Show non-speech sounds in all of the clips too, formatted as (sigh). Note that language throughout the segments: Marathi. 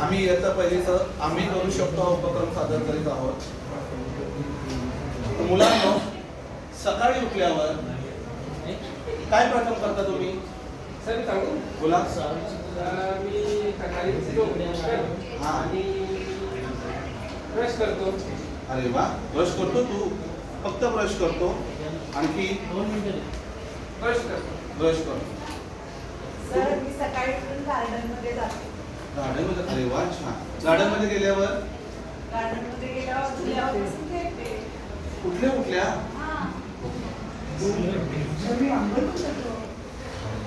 आम्ही इयत्ता पहिलीचं आम्ही करू शकतो हा उपक्रम सादर करीत आहोत. मुलांनो सकाळी उठल्यावर काय प्रथम करता तुम्ही? सर मी सांगू? बोला. मी सकाळी हा. आणि ब्रश करतो. अरे वा ब्रश करतो तू. फक्त ब्रश करतो. आणखी? ब्रश करतो. ब्रश करतो. सर मी सकाळी उठून गार्डनमध्ये जाते. गार्डनमध्ये अरे वा छान. गार्डनमध्ये गेल्यावर खेळते. कुठल्या कुठल्या? हा. सर, मी आंघोळ पण करतो.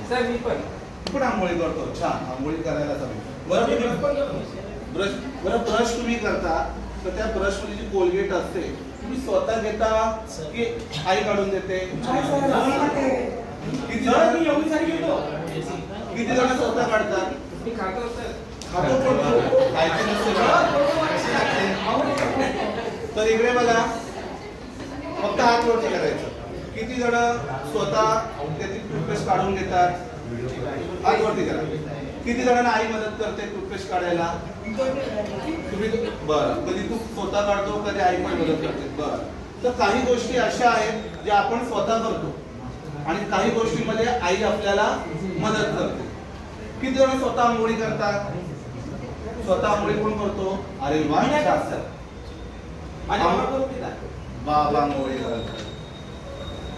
सर मी पण. तू पण आंघोळी करतो. छान. आंघोळी करायला हवी बरं मी तुम्ही ब्रश पण करतो. ब्रश बरं ब्रश तुम्ही करता तर त्या ब्रशमध्ये जी कोलगेट असते तुम्ही स्वतः घेता की आई काढून देते? किती सर मी जण एवढी सारी घेतो. किती जण स्वतः काढतात? मी खातो सर. तर इकडे बघा फक्त हात वरती करायचं. किती जण स्वतः त्याची टूथपेस्ट काढून घेतात? हात वरती करा. किती जणांना आई मदत करते टूथपेस्ट काढायला? तुम्ही बरं कधी तू स्वतः काढतो कधी आई पण मदत करते. बरं. तर काही गोष्टी अशा आहेत ज्या आपण स्वतः करतो. आणि काही गोष्टीमध्ये आई आपल्याला मदत करते. किती जण स्वतः आंघोळी करतात? स्वतः आंघोळी कोण करतो? अरे वा. बाबा आंघोळी.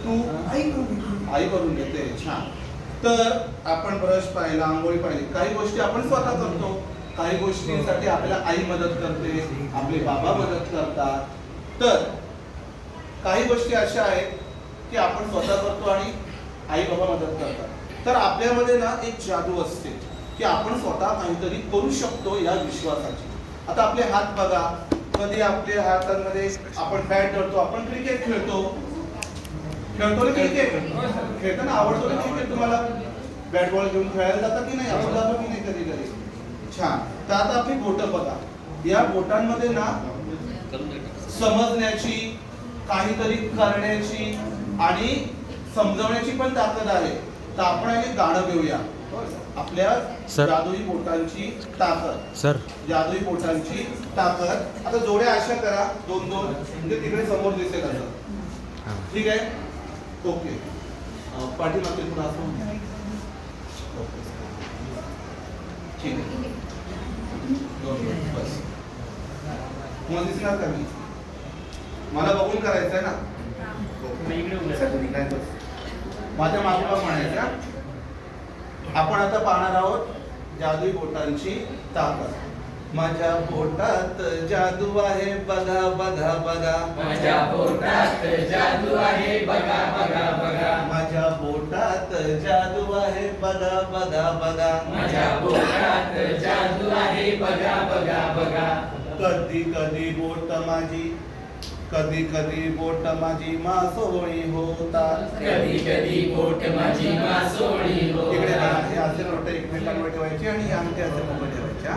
तू आई करून घेते. छान. तर आपण ब्रश पाहिला आंघोळी पाहिली. काही गोष्टी आपण स्वतः करतो. काही गोष्टींसाठी आपल्याला आई मदत करते आपले बाबा मदत करतात. तर काही गोष्टी अशा आहेत की आपण स्वतः करतो आणि आई बाबा मदत करतात. तर आपल्यामध्ये ना एक जादू असते. की आपण स्वतः काहीतरी करू शकतो या विश्वासाची. आता आपले हात बघा. कधी आपल्या हातांमध्ये आपण बॅट धरतो. आपण क्रिकेट खेळतो. खेळतो ना क्रिकेट खेळताना आवडतो ना क्रिकेट तुम्हाला? बॅट बॉल घेऊन खेळायला जाता की नाही? आपण जातो की नाही कधी कधी छान. तर आता आपली बोटं बघा. या बोटांमध्ये ना समजण्याची काहीतरी करण्याची आणि समजवण्याची पण ताकद आहे. तर आपण एक गाणं घेऊया. आपल्या सर. जादुई बोटांची ताकद. सर. जादुई बोटांची ताकद. आता जोड्या अशा करा. दोन दोन. म्हणजे तिकडे समोर दिसेल असं. हां. ठीक आहे? ओके. अं, पाठीमागे असं ओके. ठीक आहे. दोन बस. तुम्हाला दिसणार का मी? मला बघून करायचं आहे ना ओके. नाही, बस. माझ्या मागोमाग म्हणायचं? आपण आता पाहणार आहोत जादुई बोटांची ताकद. माझ्या बोटात जादू आहे बघा बघा बघा. माझ्या पोटात जादू आहे बघा बघा बघा. माझ्या बोटात जादू आहे बघा बघा बघा. माझ्या पोटात जादू आहे बघा बघा बघा. कधी कधी बोट माझी कधी कधी बोट माझी मासोळी होतात कधी कधी बोट माझी मासोळी इकडे होता. बघा, हे असे बोट एकमेकांवर ठेवायचे आणि अंगठे असे मोकळे ठेवायच्या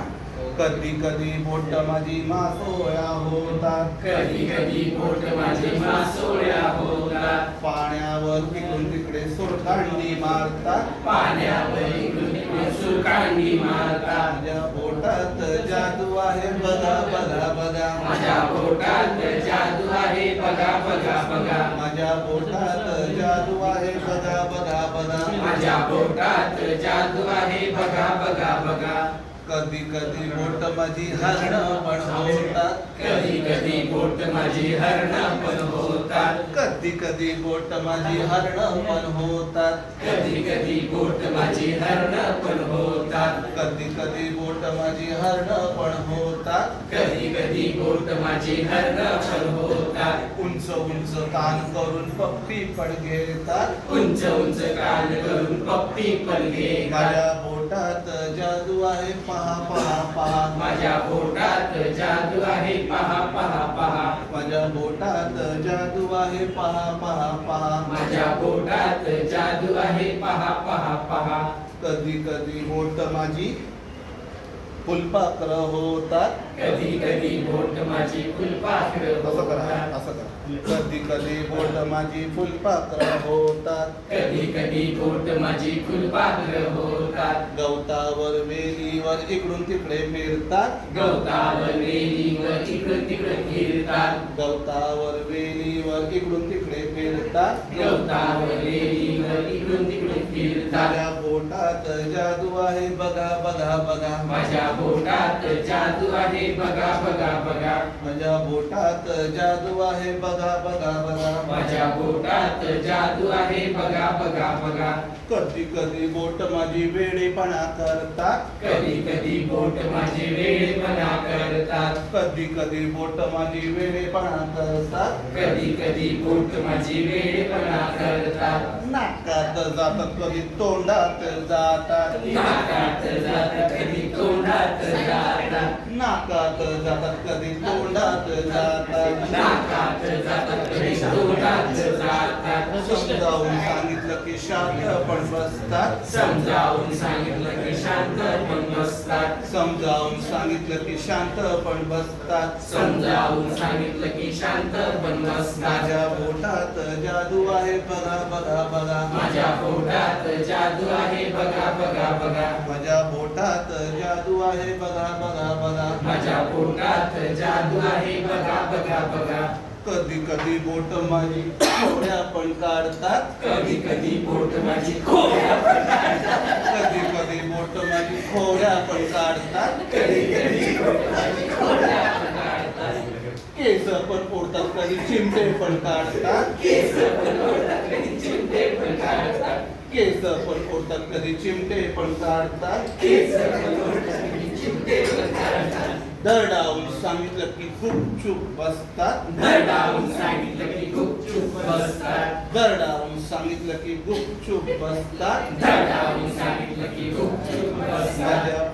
कधी कधी बोट माझी मासोळ्या होतात कधी कधी बोट माझी मासोळ्या होतात पाण्यावर इकडून तिकडे सोडखांडी मारतात. पाण्यावर इकडून सुखांनी माता माझ्या पोटात जादू आहे बघा बघा बघा माझ्या पोटात जादू आहे बघा बघा बघा माझ्या पोटात जादू आहे बघा बघा बघा माझ्या पोटात जादू आहे बघा बघा बघा. कधी कधी बोट माझी हरण पण होतात. कधी कधी बोट माझी हरण पण होतात. कधी कधी बोट माझी हरण पण होतात. कधी कधी बोट माझी हरण पण होतात. कधी कधी बोट माझी हरण पण होतात. कधी कधी बोट माझी हरण पण होतात. उंच उंच कान करून पप्पी पण घेतात. उंच उंच कान करून पप्पी पण घे माझ्या बोटात जादू आहे पहा पहा पहा. माझ्या पोटात जादू आहे पहा पहा पहा. माझ्या बोटात जादू आहे पहा पहा पहा. माझ्या पोटात जादू आहे पहा पहा पहा कधी कधी बोट माझी फुलपाखर होतात. कधी कधी बोट माझी फुलपाखर असं करा असं करा. कधी कधी बोट माझी फुलपाखर होतात. कधी कधी बोट माझी फुलपाखर होतात. गवतावर वेलीवर इकडून तिकडे फिरतात. गवतावर वेलीवर इकडं तिकडं फिरतात. गवतावर वेलीवर इकडून तिकडे फिरतात. गवतावर वेलीवर इकडून तिकडे फिरतात. बोटात जादू आहे बघा बघा बघा. माझ्या बोटात जादू आहे बघा बघा बघा. माझ्या बोटात जादू आहे बघा बघा बघा. माझ्या बोटात जादू आहे बघा बघा बघा. कधी कधी बोट माझी वेळेपणा करतात. कधी कधी बोट माझी वेळपणा करतात. कधी कधी बोट माझी वेळेपणा करतात. कधी कधी बोट माझी वेळपणा करतात. नाकात जातात कधी तोंडात जातात नाकात जातात कधी तोंडात जातात नाकात जातात कधी तोंडात जातात नाकात जातात कधी तोंडात जातात समजावून सांगितलं की शांत पण बसतात समजावून सांगितलं की शांत पण बसतात समजावून सांगितलं की शांत पण बसतात समजावून सांगितलं की शांत पण बसतात माझ्या बोटात जादू आहे बघा बघा बघा. माझ्या बोटात जादू आहे. बघा बघा बघा. माझ्या बोटात जादू आहे बघा बघा बघा. माझ्या पोटात जादू आहे बघा बघा बघा. कधी कधी बोट माझी खोड्या पण काढतात. कधी कधी बोट माझी खोया कधी कधी बोट माझी खोड्या पण काढतात. कधी कधी बोट माझी काढतात केस पण फोडतात कधी काढतात. केस पण ओढतात, कधी चिमटे पण काढतात. केस पण फोडतात कधी चिमटे पण काढतात. केस पण ओढतात, कधी चिमटे पण काढतात. दरडावून सांगितलं की गुपचूप बसतात. दरडावून सांगितलं की गुपचूप बसतात. दरडावून सांगितलं की गुपचूप बसतात. दरडावून सांगितलं की गुपचूप बसतात. माझ्या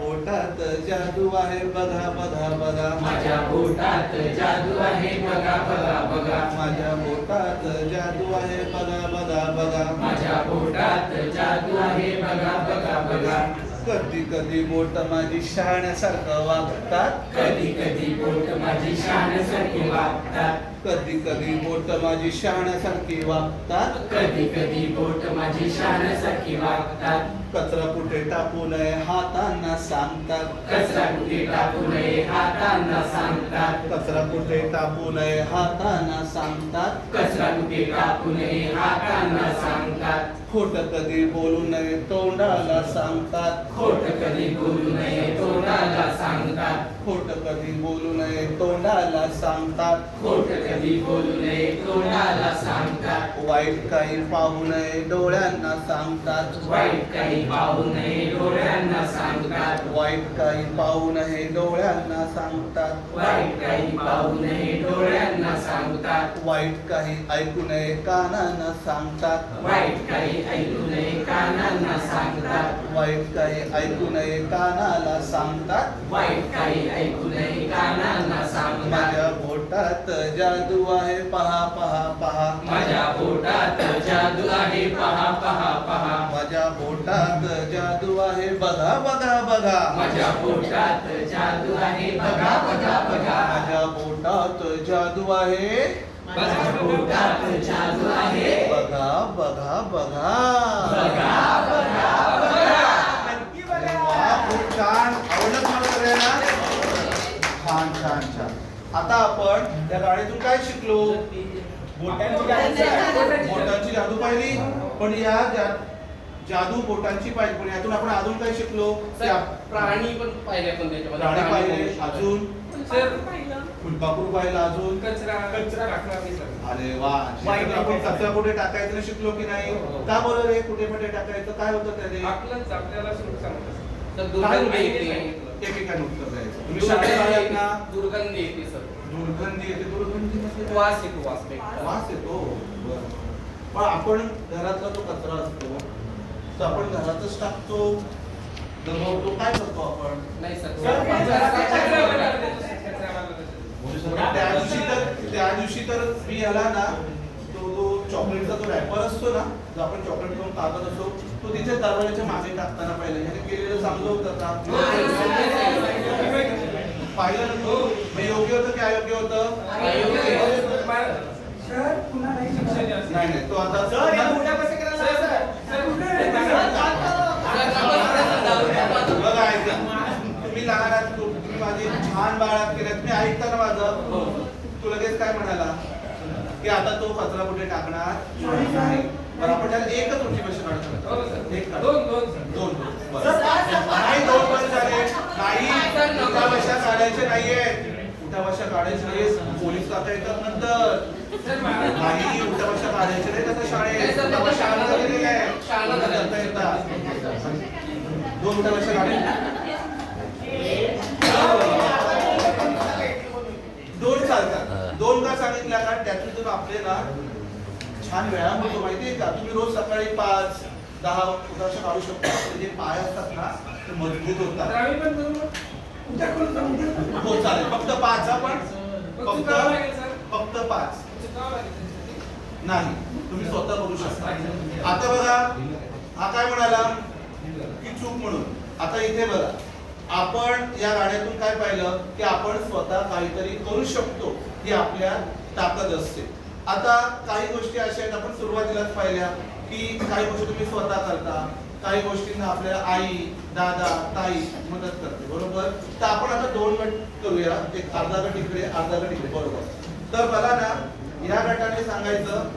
पोटात जादू आहे बघा बघा बघा. माझ्या पोटात जादू आहे बघा बघा बघा. माझ्या पोटात जादू आहे बघा बघा बघा. माझ्या पोटात जादू आहे बघा बघा बघा. कधी कधी बोट माझी शहाण्यासारखं वागतात. कधी कधी बोट माझी शाण्यासारखी वागतात. कधी कधी बोट माझी शहाण्यासारखी वागतात. कधी कधी बोट माझी शाण्यासारखी वागतात. कचरा कुठे टाकू नये हातांना सांगतात. कचरा कुठे टाकू नये हातांना सांगतात. कचरा कुठे टाकू नये हातांना सांगतात. कचरा कुठे टाकू नये हातांना सांगतात. खोट कधी बोलू नये तोंडाला सांगतात. खोट कधी बोलू नये तोंडाला सांगतात? खोट कधी बोलू नये तोंडाला सांगतात. खोट कधी बोलू नये तोंडाला सांगतात. वाईट काही पाहू नये डोळ्यांना सांगतात. वाईट काही पाहू नये डोळ्यांना सांगतात. वाईट काही पाहू नये डोळ्यांना सांगतात. वाईट काही पाहू नये डोळ्यांना सांगतात. वाईट काही ऐकू नये कानांना सांगतात. वाईट काही ऐकू नये कानांना सांगतात. वाईट काही ऐकू नये कानाला सांगतात. वाईट काही ऐकू नये कानांना सांगतात माझ्या बोटात जादू आहे पहा पहा पहा. माझ्या पोटात जादू आहे पहा पहा पहा. माझ्या बोटात जादू आहे बघा बघा बघा. माझ्या पोटात जादू आहे बघा बघा बघा. माझ्या बोटात जादू आहे. माझ्या पोटात जादू आहे. बघा बघा बघा. बघा बघा बघा अरे वा, खूप छान आवडलं तुम्हाला सगळ्यांना छान छान छान आता आपण त्या गाडीतून काय शिकलो? बोटांची जादू पाहिली. पण या जादू बोटांची पाहिली. पण यातून आपण अजून काय शिकलो? प्राणी पण पाहिले पण त्याच्यामध्ये. प्राणी पाहिले. अजून? सर फुलपाखरू पाहिलं अजून? कचरा कचरा टाकणार नाही सर. अरे वा. आपण. कचरा कुठे टाकायचं शिकलो की नाही? हो, हो. का बरं रे? कुठे कुठे टाकायचं? काय होतं त्याने? आपल्याला एकेकाने उत्तर द्यायचं. तुम्ही दुर्गंधी येते सर. दुर्गंधी येते. दुर्गंधी म्हणजे? वास येतो वास. वास येतो. बरं. पण आपण घरातला जो कचरा असतो. तो आपण घरातच टाकतो दमवतो काय करतो आपण? नाही सर. त्या दिवशी तर त्या दिवशी तर मी याला ना तो जो चॉकलेटचा जो रॅपर असतो ना जो आपण चॉकलेट करून कागद असतो तो तिच्या दरवाजाच्या मागे टाकताना पाहिलं. ह्याने केलेलं चांगलं होतं का? पाहिलं ना तू? मग योग्य होतं की अयोग्य होतं? नाही नाही तो आता तुम्ही लहान आहात तू- तुम्ही माझी छान बाळात केल्यात. मी ऐकताना माझं तू लगेच काय म्हणाला? की आता तो कचरा कुठे टाकणार? नाही बरं आपण त्याला एकच उंची कशी काढतो एक काढ. दोन दोन दोन. बरं. नाही दोन पण झाले. नाही उठाबशा काढायचे नाहीये. उठाबशा काढायचे नाहीये. पोलीस काका येतात नंतर. नाही उठाबशा काढायचे नाही तसं शाळेत उठाबशा आलं गेलेलं आहे शाळेला करता येतात दोन उठाबशा काढायचे दोन चालतात. दोन का सांगितल्या का? त्यातून आपल्याला छान व्यायाम होतो माहितीये का? तुम्ही रोज सकाळी पाच दहा उठाबशा काढू शकता. आपले जे पाय असतात ना ते मजबूत होतात. हो चालेल. फक्त पाच हा पण फक्त फक्त पाच. नाही. तुम्ही स्वतः करू शकता. आता बघा हा काय म्हणाला? की चूक म्हणून. आता इथे बघा. आपण या गाण्यातून काय पाहिलं? की आपण स्वतः काहीतरी करू शकतो ही आपल्या ताकद असते. आता काही गोष्टी अशा आहेत आपण सुरुवातीलाच पाहिल्या. की काही गोष्टी तुम्ही स्वतः करता काही गोष्टींना आपल्याला आई दादा ताई मदत करते बरोबर? तर आपण आता दोन गट करूया. एक अर्धा गट इकडे अर्धा गट इकडे बरोबर. तर मला ना या गटाने सांगायचं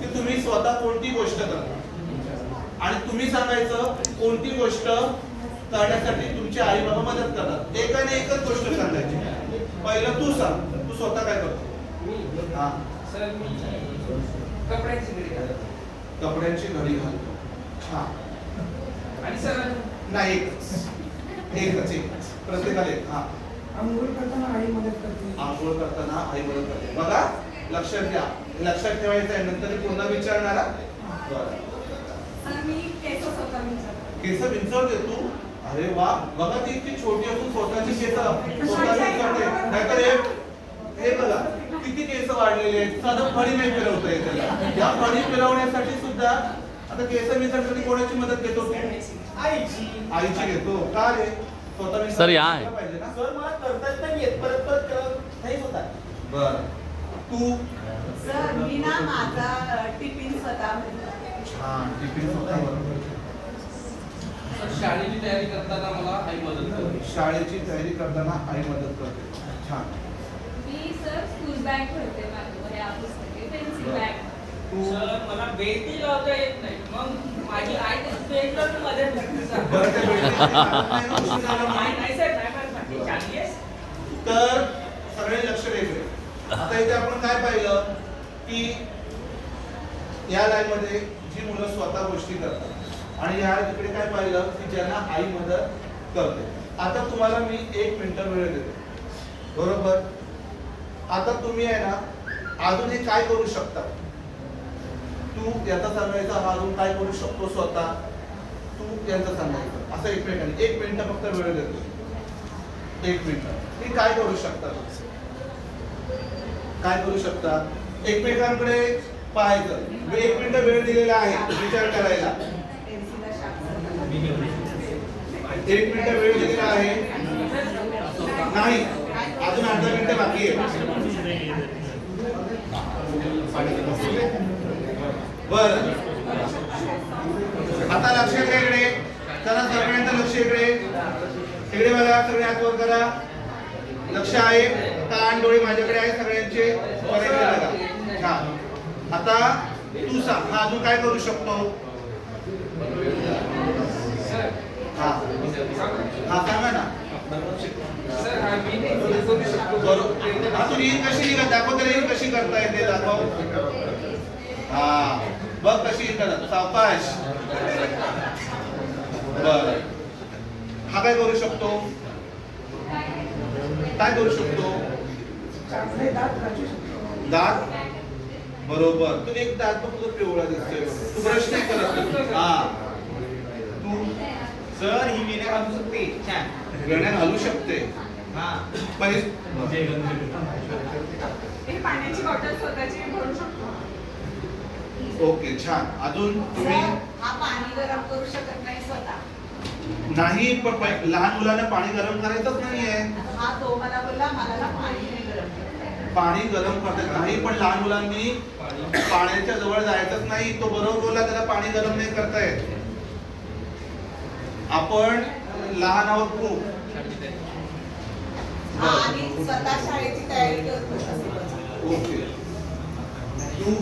की तुम्ही स्वतः कोणती गोष्ट करता? आणि तुम्ही सांगायचं कोणती गोष्ट करण्यासाठी तुमचे आई बाबा मदत करतात. एकाने एकच गोष्ट सांगायची. पहिलं तू सांग. तू स्वतः काय करतो? हा. सर मी कपड्याची. कपड्यांची घडी घालतो. छान. आणि सर नाही एकच. एकच एकच. प्रत्येकाला एक. हा. आंघोळ करताना आई मदत करते. आंघोळ करताना आई मदत करते. बघा लक्षात घ्या. लक्षात ठेवायचं आहे नंतर पुन्हा विचारणारा केस विंचरते. तू? अरे वा. बघा ती इतकी छोटी असून स्वतःची केस. स्वतः विंचरते नाहीतर हे बघा किती केस वाढलेले आहेत. साधं फळी नाही फिरवता येत त्याला. या फळी फिरवण्यासाठी सुद्धा आता केस विंचरण्यासाठी कोणाची मदत घेतो? आईची. आईची घेतो. का रे? स्वतः सर, या आहे. पाहिजे ना? सर मला करताच नाही येत. परत परत करत नाहीच होतात बर. तू? सर मी ना माझा टिफिन स्वतः. छान टिफिन स्वतः. सर शाळेची तयारी करताना मला आई मदत करते. शाळेची तयारी करताना आई मदत करते. छान. सर स्कूल बॅग ठेवते माझ्याकडे पुस्तके पेन्सिल बॅग तू सर मला बेटी लावता येत नाही मग माझी आई पेंटर मदत करते सर. बरं ते भेटले. नाही, उशीर झाला आई म्हणून. नाही सर नाही पण ती चांगली आहे. तर सगळे लक्ष द्यायचे आता इथे आपण काय पाहिलं की या लाईन मध्ये जी मुलं स्वतः गोष्टी करतात आणि या तिकडे काय पाहिलं की ज्यांना आई मदत करते आता तुम्हाला मी एक मिनिट वेळ देतो बरोबर आता तुम्ही आहे ना अजून हे काय करू शकता? तू याचा सांगायचा हा अजून काय करू शकतो स्वतः? तू यांचा सांगायचं. असं एकमेकांनी एक मिनिट फक्त वेळ देतो. एक मिनिट मी काय करू शकता? काय करू शकता? एकमेकांकडे पाहायचं. मी एक मिनिट वेळ दिलेला आहे विचार करायला. एक मिनिट वेळ दिलेला आहे. नाही. अजून अर्धा मिनिट बाकी आहे. बर. आता लक्ष द्या इकडे. चला सगळ्यांचं लक्ष इकडे. इकडे बघा सगळे हात वर करा. लक्ष आहे. कान डोळे माझ्याकडे आहे सगळ्यांचे. बघा. छान आता तू सांग हा अजून काय करू शकतो? हा. हा सांगा ना. सर हा तू रील कशी निघत? दाखव तर रील कशी करता येते दाखव. हा बघ कशी करत. सावकाश. बर. हा काय करू शकतो? काय करू शकतो? दात? बरोबर. तू एक दात बघ तुझा पिवळा दिसतोय. तू ब्रश नाही करत. हा. तू. सर ही विण्या घालू शकते? गण्या घालू शकते. पाण्याची बॉटल स्वतःची भरू शकतो. ओके छान. अजून तुम्ही सर हा पाणी गरम करू शकत नाही स्वतः. नाही पण लहान मुलांना पाणी गरम करायचंच नाहीये. हा तो मला बोलला मला ना पाणी नाही गरम करता पाणी गरम करता नाही पण लहान मुलांनी पाण्याच्या जवळ जायचंच नाही तो बरोबर बोलला त्याला पाणी गरम नाही करता येत. आपण लहान आहोत खूप. आणि स्वतः शाळेची तयारी करतो असं बोलला. ओके तू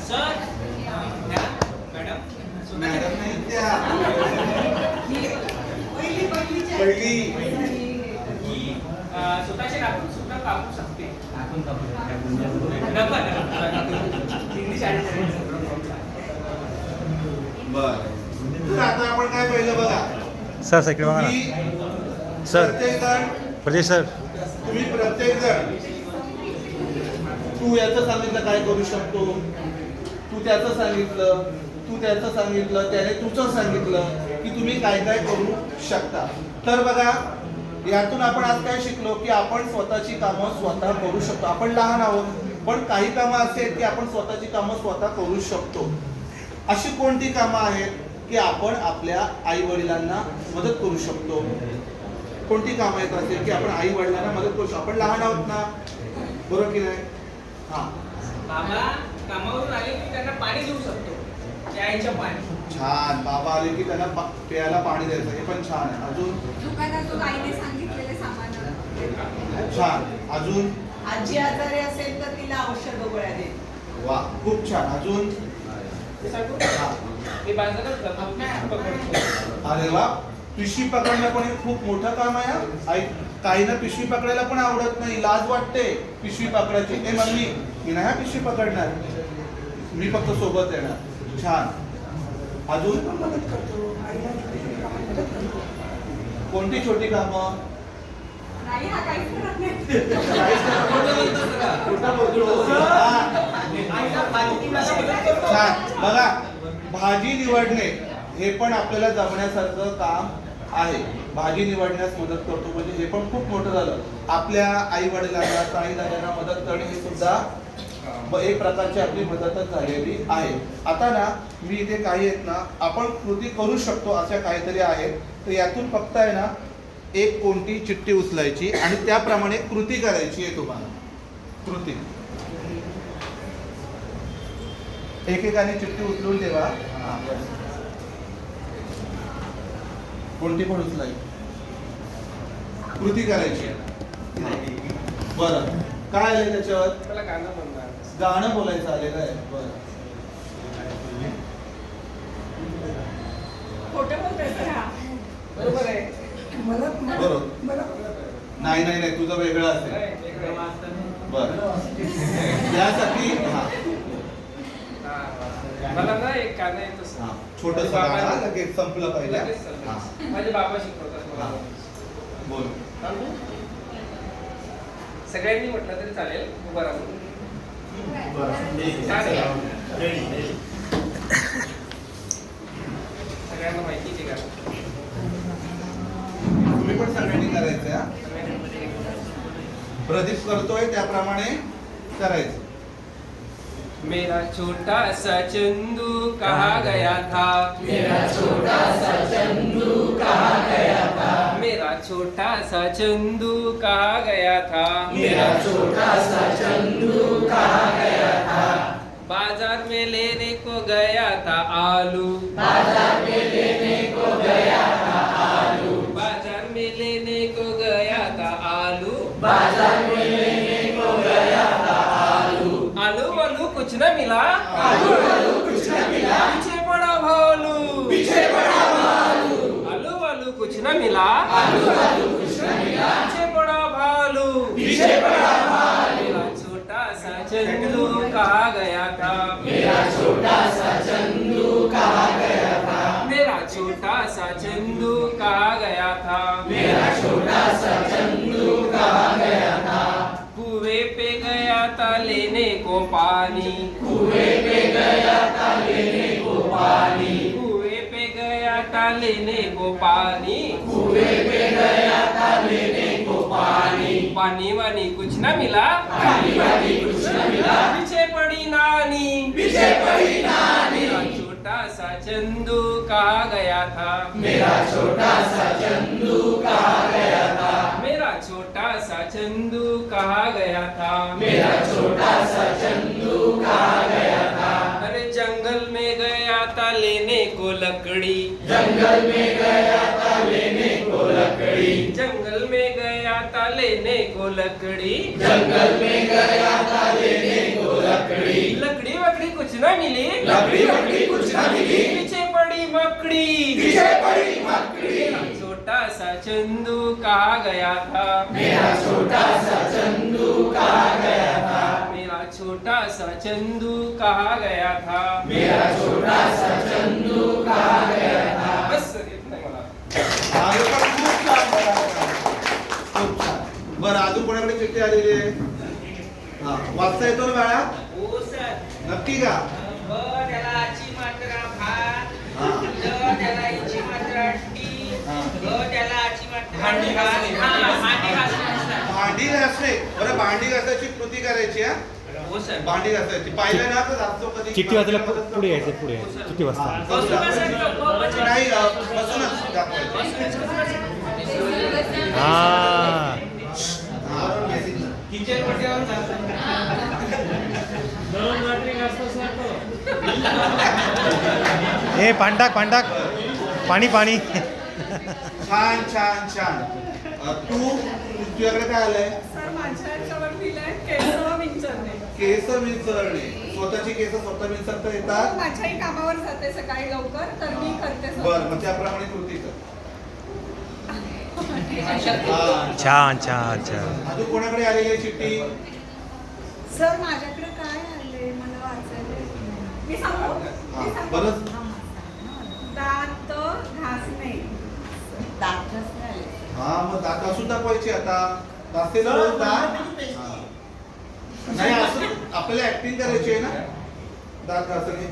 सर मॅडम मॅडम नाही त्या पहिली पहिलीची आहे. पहिली अं, स्वतःचे कापून सुद्धा कापू शकते नका, नका. इंग्लिश आणि बर तर आता आपण काय पाहिलं बघा सर बघा ना सर प्रदेश सर. तुम्ही प्रत्येक जण तू याचं सांगितलं काय करू शकतो? तू त्याचं सांगितलं तू त्याचं सांगितलं त्याने तुझं सांगितलं की तुम्ही काय काय करू शकता. तर बघा यातून आपण आज काय शिकलो की आपण स्वतःची कामं स्वतः करू शकतो. आपण लहान आहोत पण काही कामं असे आहेत की आपण स्वतःची कामं स्वतः करू शकतो. अशी कोणती कामं आहेत की आपण आपल्या आई वडिलांना मदत करू शकतो? कोणती कामं आहेत असेल की आपण आई वडिलांना मदत करू शकतो? आपण लहान आहोत ना? बरोबर की नाही? हा. बाबा कामावरून आले की त्यांना पाणी देऊ शकतो. पाणी. छान. बाबा आले की त्यांना पा- प्यायला पाणी द्यायचं. हे पण छान आहे. अजून? दुकानातून आईने सांगितलेले सामान. छान. अजून? आजी आजारी असेल तर तिला औषध गोळ्या दे. वा खूप छान. अजून? ते सांगू? हा. मी बाजारात जातो पकडतो अरे वा. पिशवी पकडणं पण हे खूप मोठं काम आहे. आई काहींना पिशवी पकडायला पण आवडत नाही. लाज वाटते पिशवी पकडायची. ए मम्मी मी नाही पिशवी पकडणार. मी फक्त सोबत येणार. छान. अजून? कोणती छोटी कामं? नाही काहीच करत नाही. खोटं बोलतो. छान. बघा भाजी निवडणे हे पण आपल्याला जमण्यासारखं काम आहे. भाजी निवडण्यास मदत करतो. म्हणजे हे पण खूप मोठं झालं. आपल्या आई वडिलांना ताई दादांना मदत करणे हे सुद्धा एक प्रकारची आपली मदतच झालेली आहे. आता ना मी इथे काही आहेत ना आपण कृती करू शकतो अशा काहीतरी आहेत. तर यातून फक्त आहे ना एक कोणती चिठ्ठी उचलायची आणि त्याप्रमाणे कृती करायची आहे तुम्हाला. कृती. एकेकाने चिठ्ठी उचलून ठेवा. हा. कोणती पण उचलाय कृती करायची. बरं. काय आलंय त्याच्यावर? त्याला गाणं म्हणणार गाणं बोलायचं आलेलं आहे बरं. हा. बरोबर आहे. बरोबर नाही नाही नाही. तुझं वेगळं असेल. बरं. यासाठी हा. हा. मला ना एक गाणं येत छोटस लगेच संपलं पाहिजे हा. माझे बाबा शिकवतात मला. बोल. सगळ्यांनी म्हटलं तरी चालेल. उभं राहून. सगळ्यांना माहिती आहे गाणं तुम्ही पण सगळ्यांनी करायचं प्रदीप करतोय त्याप्रमाणे करायचं. मेरा छोटा सा चंदू कहा गया था? मेरा छोटा सा चंदू कहा गया था? मेरा छोटा सा चंदू कहा गया था? मेरा छोटा सा चंदू कहा गया था? बाज़ार में लेने को गया था आलू। बाज़ार में लेने को गया था पीछे पड़ा भालू पीछे पड़ा भालू मेरा छोटा सा चंदू कहा गया था मेरा छोटा सा चंदू कहा गया था मेरा छोटा सा चंदू कहा गया था मेरा छोटा सा लेने को पानी कुएं पे गया था लेने को पानी कुएं पे गया था लेने को पानी कुएं पे गया था लेने को पानी वानी कुछ न मिला। पानी वानी कुछ न मिला। पीछे पड़ी नानी। पीछे मेरा छोटा सा चंदू कहा गया था? मेरा छोटा सा चंदू कहा गया था? छोटा सा चंदू कहा गया था। मेरा छोटा सा चंदू कहा गया था। अरे जंगल में गया था लेने को लकड़ी। जंगल में गया था लेने को लकड़ी। जंगल में गया था लेने को लकड़ी। जंगल में गया था लेने को लकड़ी। लकड़ी वकड़ी कुछ ना मिली। लकड़ी वकड़ी कुछ ना मिली। पीछे पड़ी मकड़ी पीछे पड़ी मकड़ी छोटा सा चंदू कहा गया था? मेरा छोटा सा चंदू कहा गया था। मेरा छोटा सा चंदू कहा गया था। मेरा छोटा सा चंदू कहा गया था। बस ही बरं. अजून कोणाकडे चिठ्ठी आलेली आहे? हा वाचता येतो ना बाळा? हो सर. नक्की का? ब त्याला आची मात्रा भा हा. ड त्याला इची मात्रा टी हा. ग त्याला आची मात्रा भांडी. घासणे. हा, बरं भांडी घासायची कृती करायची हा? हो सर. भांडी घासायची. पाहिलं ना तर घासतो कधी वाचायला पु- पुढे यायचं? पुढे यायचं. चिठ्ठी हा. ब बसायचं. नाही बसूनच दाखवायची. हा हा. किचनमध्ये ए पांडाक पांडाक पाणी पाणी. छान छान छान. अ, तू तुझ्याकडे काय आलंय? केस विंचरणे. स्वतःची केस स्वतः विंचरता येतात? माझ्याही कामावर जाते सकाळी लवकर तर मी करते. बर मग त्याप्रमाणे कृती कर. हा. छान छान छान. अजून कोणाकडे आलेली आहे चिठ्ठी? सर माझ्याकडे काय आले मला वाचायला. मी सांगू? हा, मी सांगू? बरं. दात घासणे दात घासणे आले हा मग दात असून दाखवायची आता. दाते सर, दात. मला हा. नाही असं आपल्याला ऍक्टिंग करायची आहे ना? दात घासणे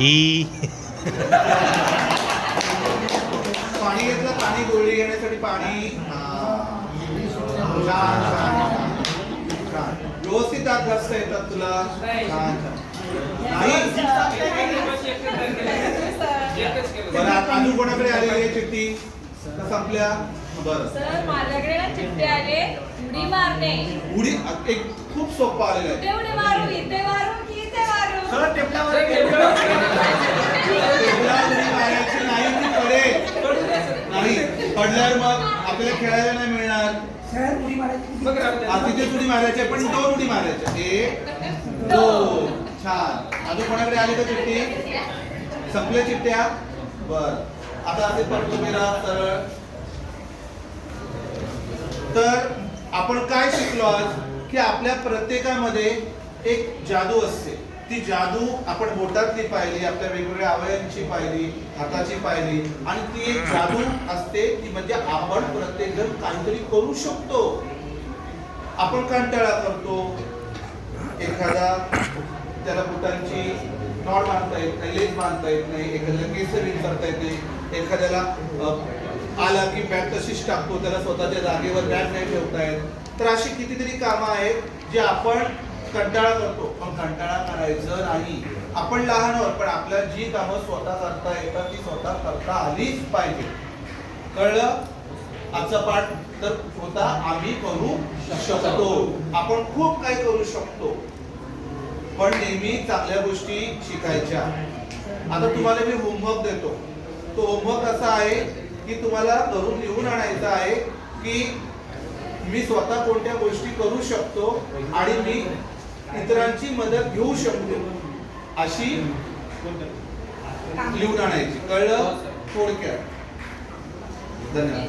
ई. (laughs) पाणी घेतलं पाणी गोळी घेण्यासाठी पाणी. छान छान व्यवस्थित दात घासता येतात तुला. छान नाही. बरं आता अजून कोणाकडे आलेली आहे चिठ्ठी? संपल्या? बरं. सर माझ्याकडे ना चिठ्ठी आले उडी मारणे. उडी एक खूप सोपं आलेलं आहे. उडी मारू? इथे मारू की इथे मारू? सर टेबलावर (laughs) टेबलावर उडी मारायची नाही ती पडेल पडल्यावर मग आपल्याला खेळायला नाही मिळणार. मारायची. हा, तिथेच उडी मारायची पण दोन उडी मारायच्या एक दोन छान अजून कोणाकडे आली का चिठ्ठी? संपल्या चिठ्ठ्या? बर. आता असे पण तुम्ही राहा सरळ. तर आपण काय शिकलो आज? की आपल्या प्रत्येकामध्ये एक जादू असते. ती जादू आपण बोटातली पाहिली आपल्या वेगवेगळ्या अवयांची पाहिली हाताची पाहिली. आणि ती एक जादू असते ती म्हणजे आपण प्रत्येक जण काहीतरी करू शकतो. आपण कंटाळा करतो. एखादा त्याला बुटांची नॉट बांधता येत नाही लेस बांधता येत नाही एखाद्याला केस करता येत नाही एखाद्याला आला की बॅग तशीच टाकतो त्याला स्वतःच्या जागेवर बॅग नाही ठेवता येत. तर अशी कितीतरी कामं आहेत जे आपण कंटाळा करतो. पण कंटाळा करायचं नाही. आपण लहान आहोत पण आपल्याला जी कामं स्वतः करता येतात ती स्वतः करता आलीच पाहिजे. कळलं? आजचा पाठ तर होता आम्ही करू शकतो. आपण खूप काही करू शकतो. पण नेहमी चांगल्या गोष्टी शिकायच्या. आता तुम्हाला मी होमवर्क देतो. तो होमवर्क असा आहे की तुम्हाला घरून लिहून आणायचा आहे की मी स्वतः कोणत्या गोष्टी करू शकतो आणि मी इतरांची मदत घेऊ शकतो. अशी लिहून आणायची. कळलं? थोडक्यात. धन्यवाद.